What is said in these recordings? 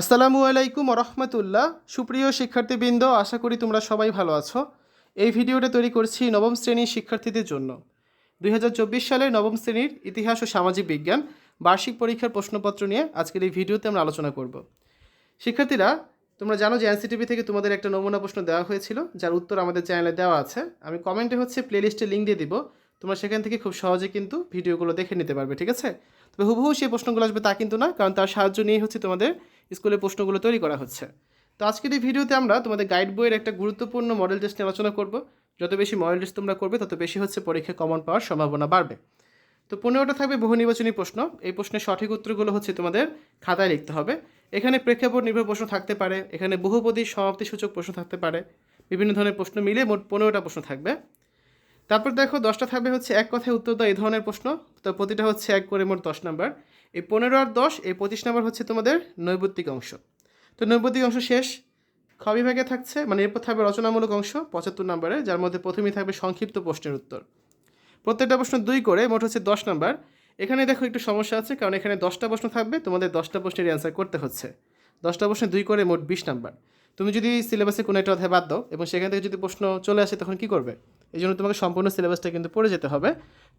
আসসালামু আলাইকুম রহমতুল্লাহ সুপ্রিয় শিক্ষার্থীবৃন্দ, আশা করি তোমরা সবাই ভালো আছো। এই ভিডিওটা তৈরি করছি নবম শ্রেণির শিক্ষার্থীদের জন্য। দুই সালের নবম শ্রেণির ইতিহাস ও সামাজিক বিজ্ঞান, বার্ষিক পরীক্ষার প্রশ্নপত্র নিয়ে আজকের এই ভিডিওতে আমরা আলোচনা করব। শিক্ষার্থীরা, তোমরা জানো যে এনসিটিভি থেকে তোমাদের একটা নমুনা প্রশ্ন দেওয়া হয়েছিল, যার উত্তর আমাদের চ্যানেলে দেওয়া আছে। আমি কমেন্টে হচ্ছে প্লেলিস্টে লিঙ্ক দিয়ে দিব। তোমরা সেখান থেকে খুব সহজে কিন্তু ভিডিওগুলো দেখে নিতে পারবে, ঠিক আছে? তবে হুবহু সেই প্রশ্নগুলো আসবে তা কিন্তু না, কারণ তার সাহায্য নিয়েই হচ্ছে তোমাদের স্কুলে প্রশ্নগুলো তৈরি করা হচ্ছে। তো আজকের এই ভিডিওতে আমরা তোমাদের গাইড বইয়ের একটা গুরুত্বপূর্ণ মডেল টেস্ট নিয়ে আলোচনা করব। যত বেশি মডেল টেস্ট তোমরা করবে, তত বেশি হচ্ছে পরীক্ষায় কমন পাওয়ার সম্ভাবনা বাড়বে। তো পনেরোটা থাকবে বহু নির্বাচনী প্রশ্ন। এই প্রশ্নের সঠিক উত্তরগুলো হচ্ছে তোমাদের খাতায় লিখতে হবে। এখানে প্রেক্ষাপট নির্ভর প্রশ্ন থাকতে পারে। এখানে বহুপদী সমাপ্তি সূচক প্রশ্ন থাকতে পারে। বিভিন্ন ধরনের প্রশ্ন মিলে মোট পনেরোটা প্রশ্ন থাকবে। তারপর দেখো দশটা থাকবে হচ্ছে এক কথায় উত্তর দাও এই ধরনের প্রশ্ন। তো প্রতিটা হচ্ছে এক করে মোট দশ নাম্বার। এই পনেরো আর দশ, এই পঁচিশ নাম্বার হচ্ছে তোমাদের নৈবত্তিক অংশ। তো নৈবত্তিক অংশ শেষ, খ বিভাগে থাকছে মানে এরপর থাকবে রচনামূলক অংশ পঁচাত্তর নম্বরে, যার মধ্যে প্রথমেই থাকবে সংক্ষিপ্ত প্রশ্নের উত্তর। প্রত্যেকটা প্রশ্ন দুই করে, মোট হচ্ছে দশ নম্বর। এখানে দেখো একটু সমস্যা আছে, কারণ এখানে দশটা প্রশ্ন থাকবে, তোমাদের দশটা প্রশ্নের অ্যান্সার করতে হচ্ছে। দশটা প্রশ্নে দুই করে, মোট বিশ নাম্বার। তুমি যদি সিলেবাসে কোনো একটা অধ্যায় বাদ দাও, এবং সেখান থেকে যদি প্রশ্ন চলে আসে, তখন কী করবে? এই জন্য তোমাকে সম্পূর্ণ সিলেবাসটা কিন্তু পড়ে যেতে হবে,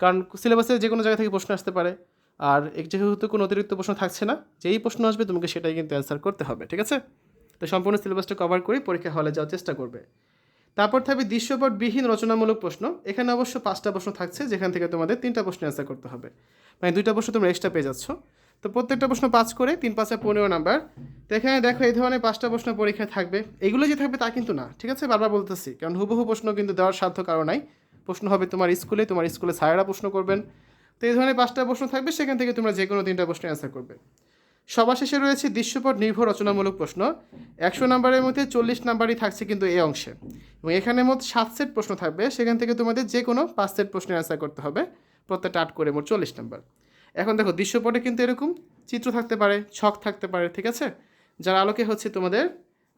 কারণ সিলেবাসে যে কোনো জায়গা থেকে প্রশ্ন আসতে পারে। আর যেহেতু কোনো অতিরিক্ত প্রশ্ন থাকছে না, যেই প্রশ্ন আসবে তোমাকে সেটাই কিন্তু অ্যান্সার করতে হবে, ঠিক আছে? তো সম্পূর্ণ সিলেবাসটা কভার করে পরীক্ষা হলে যাওয়ার চেষ্টা করবে। তারপর থাকবে দৃশ্যপটবিহীন রচনামূলক প্রশ্ন। এখানে অবশ্য পাঁচটা প্রশ্ন থাকছে, যেখান থেকে তোমাদের তিনটা প্রশ্ন অ্যান্সার করতে হবে। মানে দুইটা প্রশ্ন তোমরা এক্সট্রা পেয়ে যাচ্ছ। তো প্রত্যেকটা প্রশ্ন পাঁচ করে, তিন পাঁচে পনেরো নাম্বার। তো এখানে দেখো এই ধরনের পাঁচটা প্রশ্ন পরীক্ষায় থাকবে। এগুলো যে থাকবে তা কিন্তু না, ঠিক আছে? বারবার বলতেছি, কারণ হুবহু প্রশ্ন কিন্তু দেওয়ার সাধ্য কারণ নাই। প্রশ্ন হবে তোমার স্কুলে তোমার স্কুলে স্যারেরা প্রশ্ন করবেন। তো এই ধরনের পাঁচটা প্রশ্ন থাকবে, সেখান থেকে তোমরা যে কোনো তিনটা প্রশ্ন অ্যান্সার করবে। সবার শেষে রয়েছে দৃশ্যপট নির্ভর রচনামূলক প্রশ্ন। একশো নাম্বারের মধ্যে চল্লিশ নাম্বারই থাকছে কিন্তু এই অংশে। এবং এখানে মোট সাত সেট প্রশ্ন থাকবে, সেখান থেকে তোমাদের যে কোনো পাঁচ সেট প্রশ্নের অ্যান্সার করতে হবে। প্রত্যেকটা আট করে মোট চল্লিশ নাম্বার। এখন দেখো, দৃশ্যপটে কিন্তু এরকম চিত্র থাকতে পারে, ছক থাকতে পারে, ঠিক আছে? যার আলোকে হচ্ছে তোমাদের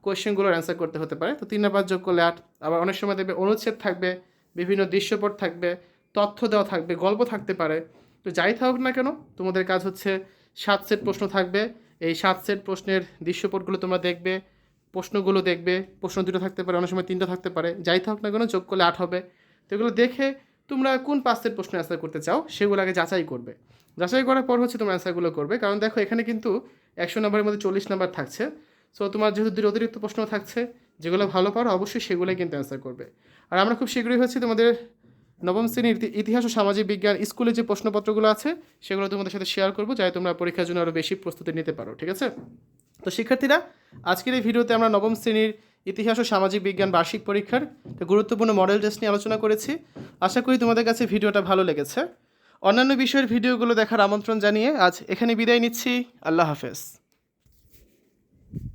কোয়েশ্চেনগুলোর অ্যান্সার করতে হতে পারে। তো তিন নাম্বার যোগ করলে আট। আবার অনেক সময় দেখবে অনুচ্ছেদ থাকবে, বিভিন্ন দৃশ্যপট থাকবে তথ্য দেওয়া থাকবে, গল্প থাকতে পারে। তো যাই থাকুক না কেন, তোমাদের কাজ হচ্ছে সাত সেট প্রশ্ন থাকবে। এই সাত সেট প্রশ্নের দৃশ্যপটগুলো তোমরা দেখবে, প্রশ্নগুলো দেখবে, প্রশ্ন দুটো থাকতে পারে, অনেক সময় তিনটা থাকতে পারে। যাই থাকুক না কেন যোগ করলে আট হবে। তো এগুলো দেখে তোমরা কোন পাঁচ সেট প্রশ্ন অ্যান্সার করতে চাও, সেগুলো আগে যাচাই করবে। যাচাই করার পর হচ্ছে তোমরা অ্যান্সারগুলো করবে। কারণ দেখো, এখানে কিন্তু একশো নম্বরের মধ্যে চল্লিশ নাম্বার থাকছে। সো তোমার যেহেতু দুটো অতিরিক্ত প্রশ্ন থাকছে, যেগুলো ভালো পারো, অবশ্যই সেগুলোই কিন্তু অ্যান্সার করবে। আর আমরা খুব শীঘ্রই হচ্ছে তোমাদের নবম শ্রেণির ইতিহাস ও সামাজিক বিজ্ঞান স্কুলে যে প্রশ্নপত্রগুলো আছে, সেগুলো তোমাদের সাথে শেয়ার করব, যাতে তোমরা পরীক্ষার জন্য আরও বেশি প্রস্তুতি নিতে পারো, ঠিক আছে? তো শিক্ষার্থীরা, আজকের এই ভিডিওতে আমরা নবম শ্রেণির ইতিহাস ও সামাজিক বিজ্ঞান বার্ষিক পরীক্ষার গুরুত্বপূর্ণ মডেল টেস্ট নিয়ে আলোচনা করেছি। আশা করি তোমাদের কাছে ভিডিওটা ভালো লেগেছে। অন্যান্য বিষয়ের ভিডিওগুলো দেখার আমন্ত্রণ জানিয়ে আজ এখানে বিদায় নিচ্ছি। আল্লাহ হাফেজ।